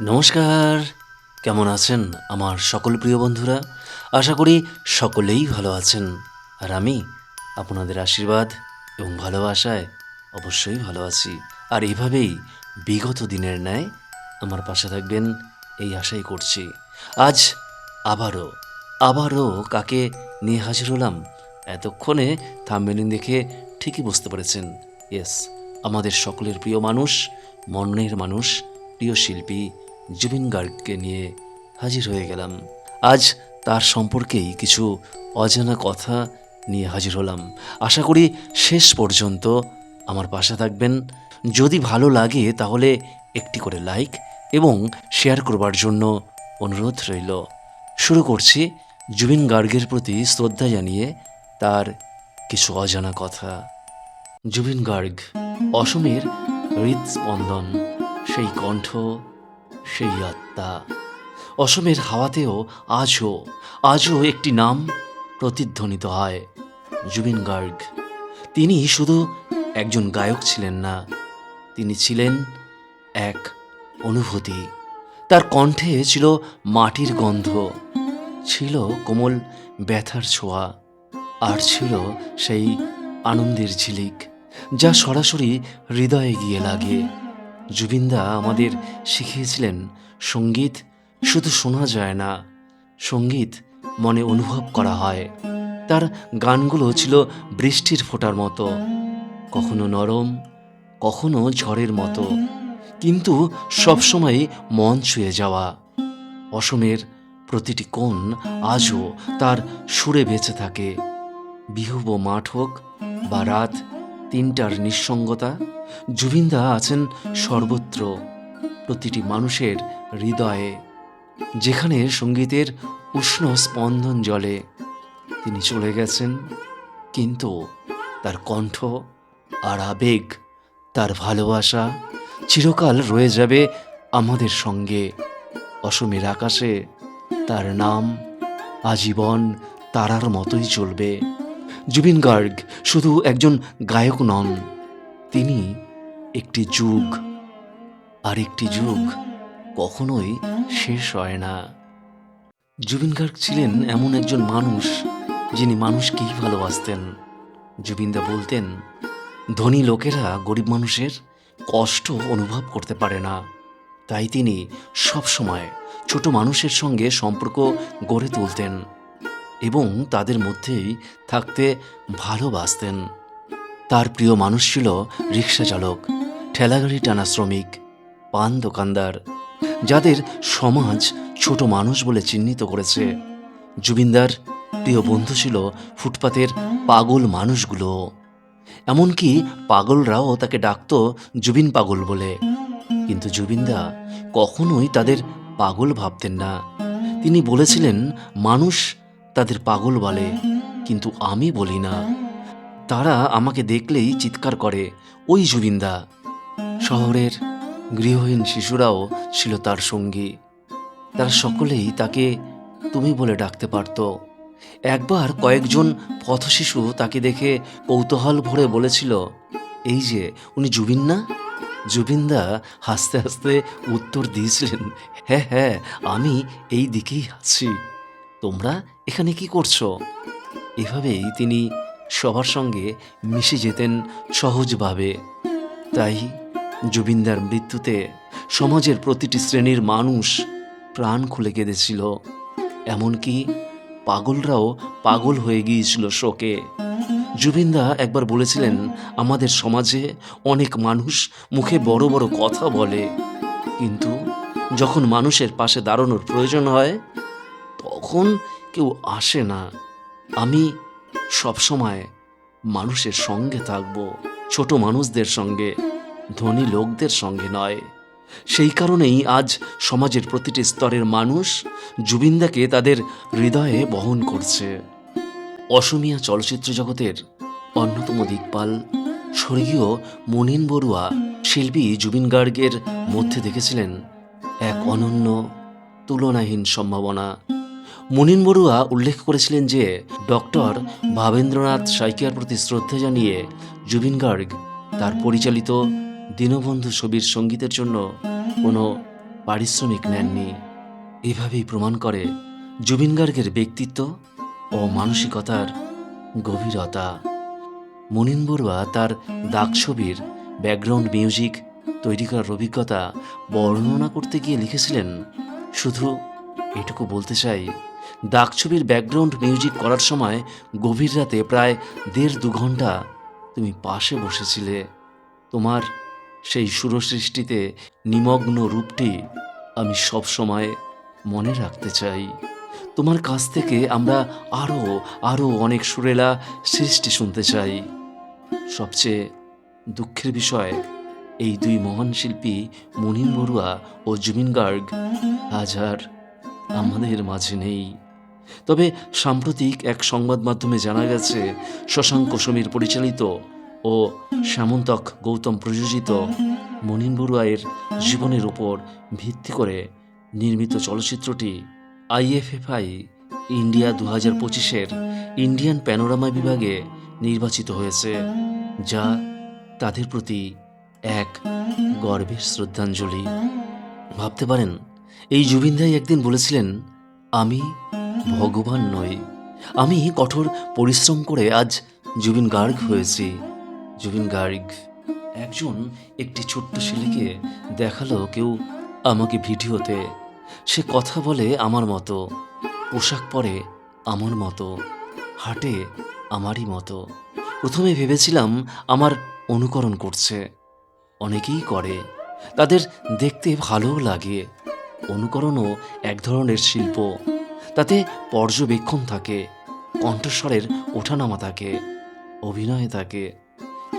নমস্কার। কেমন আছেন আমার সকল প্রিয় বন্ধুরা? আশা করি সকলেই ভালো আছেন। আর আমি আপনাদের আশীর্বাদ এবং ভালোবাসায় অবশ্যই ভালো আছি। আর এভাবেই বিগত দিনের ন্যায় আমার পাশে থাকবেন এই আশাই করছি। আজ আবারও আবারও কাকে নিয়ে হাজির হলাম এতক্ষণে থামবেলিন দেখে ঠিকই বুঝতে পেরেছেন। ইয়েস, আমাদের সকলের প্রিয় মানুষ, মনের মানুষ প্রিয় শিল্পী জুবিন গার্গকে নিয়ে হাজির হয়ে গেলাম। আজ তার সম্পর্কেই কিছু অজানা কথা নিয়ে হাজির হলাম। আশা করি শেষ পর্যন্ত আমার পাশে থাকবেন। যদি ভালো লাগে তাহলে একটি করে লাইক এবং শেয়ার করবার জন্য অনুরোধ রইল। শুরু করছি জুবিন গার্গের প্রতি শ্রদ্ধা জানিয়ে তার কিছু অজানা কথা। জুবিন গার্গ, অসমের হৃদস্পন্দন। সেই কণ্ঠ, সেই আত্মা। অসমের হাওয়াতেও আজও আজও একটি নাম প্রতিধ্বনিত হয়, জুবিন গার্গ। তিনি শুধু একজন গায়ক ছিলেন না, তিনি ছিলেন এক অনুভূতি। তার কণ্ঠে ছিল মাটির গন্ধ, ছিল কোমল ব্যথার ছোঁয়া, আর ছিল সেই আনন্দের ঝিলিক, যা সরাসরি হৃদয়ে গিয়ে লাগে। জুবিনদা আমাদের শিখিয়েছিলেন, সংগীত শুধু শোনা যায় না, সংগীত মনে অনুভব করা হয়। তার গানগুলো ছিল বৃষ্টির ফোঁটার মতো, কখনো নরম, কখনো ঝড়ের মতো, কিন্তু সবসময় মন ছুঁয়ে যাওয়া। অসমের প্রতিটি কোণ আজও তার সুরে বেঁচে থাকে। বিহুব মাঠ হোক বা রাত তিনটার নিঃসঙ্গতা? জুবিনদা আছেন সর্বত্র প্রতিটি মানুষের হৃদয়ে, যেখানে সঙ্গীতের উষ্ণ স্পন্দন জলে। তিনি চলে গেছেন, কিন্তু তার কণ্ঠ আর আবেগ, তার ভালোবাসা চিরকাল রয়ে যাবে আমাদের সঙ্গে। অসমের আকাশে তার নাম আজীবন তারার মতোই চলবে। জুবিন গার্গ শুধু একজন গায়ক নন, তিনি একটি যুগ আর একটি যুগ কখনোই শেষ হয় না। জুবিন গার্গ ছিলেন এমন একজন মানুষ যিনি মানুষকেই ভালোবাসতেন। জুবিনদা বলতেন, ধনী লোকেরা গরিব মানুষের কষ্ট অনুভব করতে পারে না। তাই তিনি সবসময় ছোট মানুষের সঙ্গে সম্পর্ক গড়ে তুলতেন। এবং তাদের মধ্যেই থাকতে ভালোবাসতেন। তার প্রিয় মানুষ ছিল রিক্সা চালক, ঠেলাগাড়ি টানা শ্রমিক, পান দোকানদার, যাদের সমাজ ছোট মানুষ বলে চিহ্নিত করেছে। জুবিনদার প্রিয় বন্ধু ছিল ফুটপাতের পাগল মানুষগুলো। এমনকি পাগলরাও তাকে ডাকত জুবিন পাগল বলে। কিন্তু জুবিনদা কখনোই তাদের পাগল ভাবতেন না। তিনি বলেছিলেন, মানুষ তাদের পাগল বলে, কিন্তু আমি বলি না। তারা আমাকে দেখলেই চিৎকার করে, ওই জুবিনদা। শহরের গৃহহীন শিশুরাও ছিল তার সঙ্গী। তারা সকলেই তাকে তুমি বলে ডাকতে পারত। একবার কয়েকজন পথশিশু তাকে দেখে কৌতূহল ভরে বলেছিল, এই যে, উনি জুবিন না জুবিনদা হাসতে হাসতে উত্তর দিয়েছিলেন হ্যাঁ হ্যাঁ আমি এই দিকেই আছি। তোমরা এখানে কি করছ? এভাবেই তিনি সবার সঙ্গে মিশে যেতেন সহজভাবে। তাই জুবিনদার মৃত্যুতে সমাজের প্রতিটি শ্রেণির মানুষ প্রাণ খুলে কেঁদেছিল। এমনকি পাগলরাও পাগল হয়ে গিয়েছিল শোকে। জুবিনদা একবার বলেছিলেন, আমাদের সমাজে অনেক মানুষ মুখে বড় বড় কথা বলে। কিন্তু যখন মানুষের পাশে দাঁড়ানোর প্রয়োজন হয় তখন কেউ আসে না। আমি সবসময় মানুষের সঙ্গে থাকব, ছোট মানুষদের সঙ্গে, ধনী লোকদের সঙ্গে নয়। সেই কারণেই আজ সমাজের প্রতিটি স্তরের মানুষ জুবিনদাকে তাদের হৃদয়ে বহন করছে। অসমিয়া চলচ্চিত্র জগতের অন্যতম দিকপাল স্বর্গীয় মনিন বড়ুয়া শিল্পী জুবিন গার্গের মধ্যে দেখেছিলেন এক অনন্য তুলনাহীন সম্ভাবনা। মুনিন বড়ুয়া উল্লেখ করেছিলেন যে, ডক্টর ভাবেন্দ্রনাথ সাইকিয়ার প্রতি শ্রদ্ধা জানিয়ে জুবিন গার্গ তার পরিচালিত দীনবন্ধু ছবির সঙ্গীতের জন্য কোনো পারিশ্রমিক নেননি। এভাবেই প্রমাণ করে জুবিন গার্গের ব্যক্তিত্ব ও মানসিকতার গভীরতা। মুনিন বড়ুয়া তার দাগ ছবির ব্যাকগ্রাউন্ড মিউজিক তৈরি করার অভিজ্ঞতা বর্ণনা করতে গিয়ে লিখেছিলেন, শুধু এটুকু বলতে চাই দাগ ছবির ব্যাকগ্রাউন্ড মিউজিক করার সময় গভীর রাতে প্রায় দেড় দু ঘণ্টা তুমি পাশে বসেছিলে। তোমার সেই সুরসৃষ্টিতে নিমগ্ন রূপটি আমি সব সময় মনে রাখতে চাই। তোমার কাছ থেকে আমরা আরও আরও অনেক সুরেলা সৃষ্টি শুনতে চাই। সবচেয়ে দুঃখের বিষয়, এই দুই মহান শিল্পী মুনিন বড়ুয়া ও জুবিন গার্গ আজ আর আমাদের মাঝে নেই। তবে সাম্প্রতিক এক সংবাদ মাধ্যমে জানা গেছে, শশাঙ্ক সমীর পরিচালিত ও শ্যামন্তক গৌতম প্রযোজিত মনিন বড়ুয়ায়ের জীবনের উপর ভিত্তি করে নির্মিত চলচ্চিত্রটি আইএফএফআই ইন্ডিয়া দু হাজার পঁচিশের ইন্ডিয়ান প্যানোরামা বিভাগে নির্বাচিত হয়েছে, যা তাদের প্রতি এক গর্বের শ্রদ্ধাঞ্জলি। ভাবতে পারেন, এই জুবিনদাই একদিন বলেছিলেন, আমি ভগবান নই। আমি কঠোর পরিশ্রম করে আজ জুবিন গার্গ হয়েছি। জুবিন গার্গ একজন একটি ছোট্ট ছেলেকে দেখাল কেউ আমাকে ভিডিওতে। সে কথা বলে আমার মতো। পোশাক পরে আমার মতো। হাঁটে আমারই মতো। প্রথমে ভেবেছিলাম আমার অনুকরণ করছে। অনেকেই করে। তাদের দেখতে ভালোও লাগে। অনুকরণও এক ধরনের শিল্প। তাতে পর্যবেক্ষণ থাকে, কণ্ঠস্বরের ওঠানামা থাকে, অভিনয় থাকে।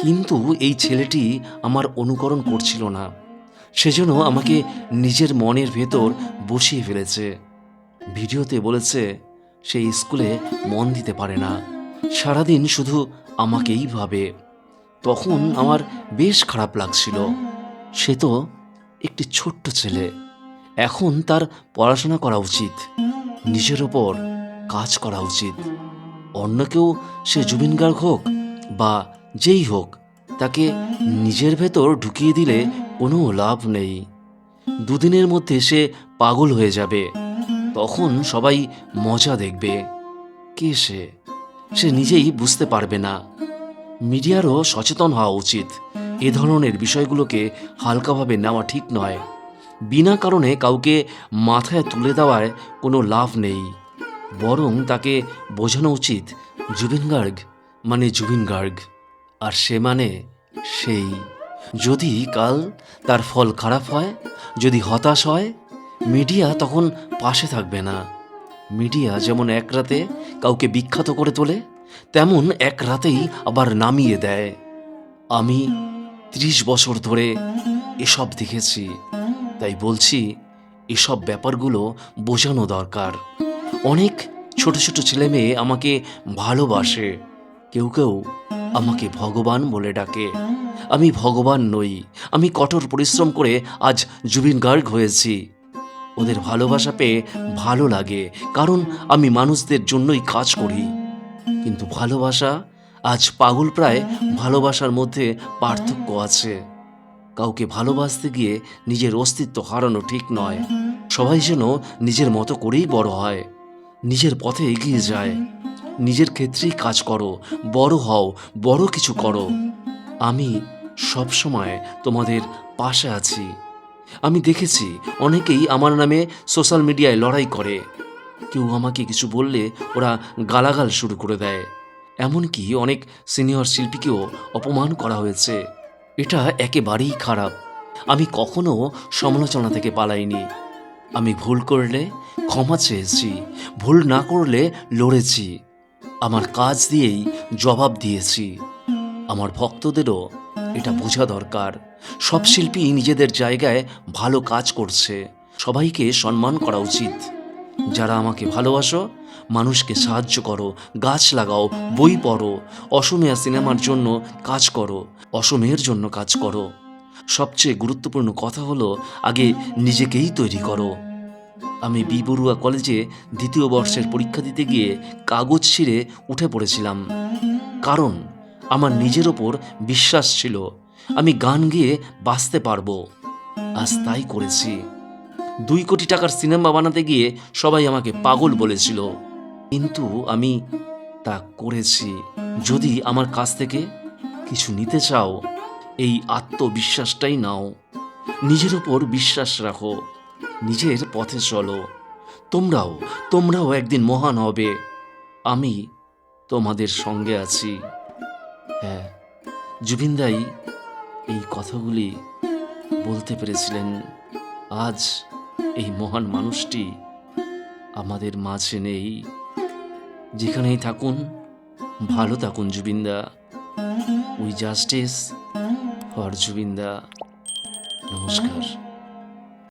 কিন্তু এই ছেলেটি আমার অনুকরণ করছিল না, সেজন্য আমাকে নিজের মনের ভেতর বসিয়ে ফেলেছে। ভিডিওতে বলেছে, সে স্কুলে মন দিতে পারে না, সারাদিন শুধু আমাকেই ভাবে। তখন আমার বেশ খারাপ লাগছিল। সে তো একটি ছোট্ট ছেলে, এখন তার পড়াশোনা করা উচিত। নিজের ওপর কাজ করা উচিত। অন্য কেউ সে জুবিন গার্গ হোক বা যেই হোক, তাকে নিজের ভেতর ঢুকিয়ে দিলে কোনো লাভ নেই। দুদিনের মধ্যে সে পাগল হয়ে যাবে। তখন সবাই মজা দেখবে। কে সে? সে নিজেই বুঝতে পারবে না। মিডিয়ারও সচেতন হওয়া উচিত। এ ধরনের বিষয়গুলোকে হালকাভাবে নেওয়া ঠিক নয়। বিনা কারণে কাউকে মাথায় তুলে দেওয়ায় কোনো লাভ নেই। বরং তাকে বোঝানো উচিত জুবিন গার্গ মানে জুবিন গার্গ আর সে মানে সেই। যদি কাল তার ফল খারাপ হয়, যদি হতাশ হয়, মিডিয়া তখন পাশে থাকবে না। মিডিয়া যেমন এক রাতে কাউকে বিখ্যাত করে তোলে, তেমন এক রাতেই আবার নামিয়ে দেয়। আমি ত্রিশ বছর ধরে এসব দেখেছি। তাই বলছি, এসব ব্যাপারগুলো বোঝানো দরকার। অনেক ছোট ছোট ছেলে মেয়ে আমাকে ভালোবাসে। কেউ কেউ আমাকে ভগবান বলে ডাকে। আমি ভগবান নই, আমি কঠোর পরিশ্রম করে আজ জুবিন গার্গ হয়েছি। ওদের ভালোবাসা পেয়ে ভালো লাগে, কারণ আমি মানুষদের জন্যই কাজ করি। কিন্তু ভালোবাসা, আজ পাগল প্রায় ভালোবাসার মধ্যে পার্থক্য আছে। কাউকে ভালোবাসতে গিয়ে নিজের অস্তিত্ব হারানো ঠিক নয়। সবাই যেন নিজের মতো করেই বড় হয়। নিজের পথে এগিয়ে যায়। নিজের ক্ষেত্রেই কাজ করো। বড় হও, বড় কিছু করো। আমি সব সময় তোমাদের পাশে আছি। আমি দেখেছি অনেকেই আমার নামে সোশ্যাল মিডিয়ায় লড়াই করে। কেউ আমাকে কিছু বললে ওরা গালাগাল শুরু করে দেয়। এমনকি অনেক সিনিয়র শিল্পীকেও অপমান করা হয়েছে। এটা একেবারেই খারাপ। আমি কখনো সমালোচনা থেকে পালাইনি। আমি ভুল করলে ক্ষমা চেয়েছি, ভুল না করলে লড়েছি। আমার কাজ দিয়েই জবাব দিয়েছি। আমার ভক্তদেরও এটা বোঝা দরকার। সব শিল্পী নিজেদের জায়গায় ভালো কাজ করছে। সবাইকে সম্মান করা উচিত। যারা আমাকে ভালোবাসো মানুষকে সাহায্য করো, গাছ লাগাও, বই পড়ো, অসমীয়া সিনেমার জন্য কাজ করো অসমের জন্য কাজ করো। সবচেয়ে গুরুত্বপূর্ণ কথা হলো, আগে নিজেকেই তৈরি করো। আমি বি বড়ুয়া কলেজে দ্বিতীয় বর্ষের পরীক্ষা দিতে গিয়ে কাগজ ছিঁড়ে উঠে পড়েছিলাম। কারণ, আমার নিজের ওপর বিশ্বাস ছিল, আমি গান গেয়ে বাঁচতে পারব। আজ তাই করেছি। দুই কোটি টাকার সিনেমা বানাতে গিয়ে সবাই আমাকে পাগল বলেছিল। কিন্তু আমি তা করেছি। যদি আমার কাছ থেকে কিছু নিতে চাও, এই আত্মবিশ্বাসটাই নাও। নিজের উপর বিশ্বাস রাখো। নিজের পথে চলো। তোমরাও তোমরাও একদিন মহান হবে। আমি তোমাদের সঙ্গে আছি। হ্যাঁ জুবিনদাই এই কথাগুলি বলতে পেরেছিলেন। আজ এই মহান মানুষটি আমাদের মাঝে নেই। যেখানেই থাকুন ভালো থাকুন জুবিনদা। উই জাস্টিস ফর জুবিনদা। নমস্কার।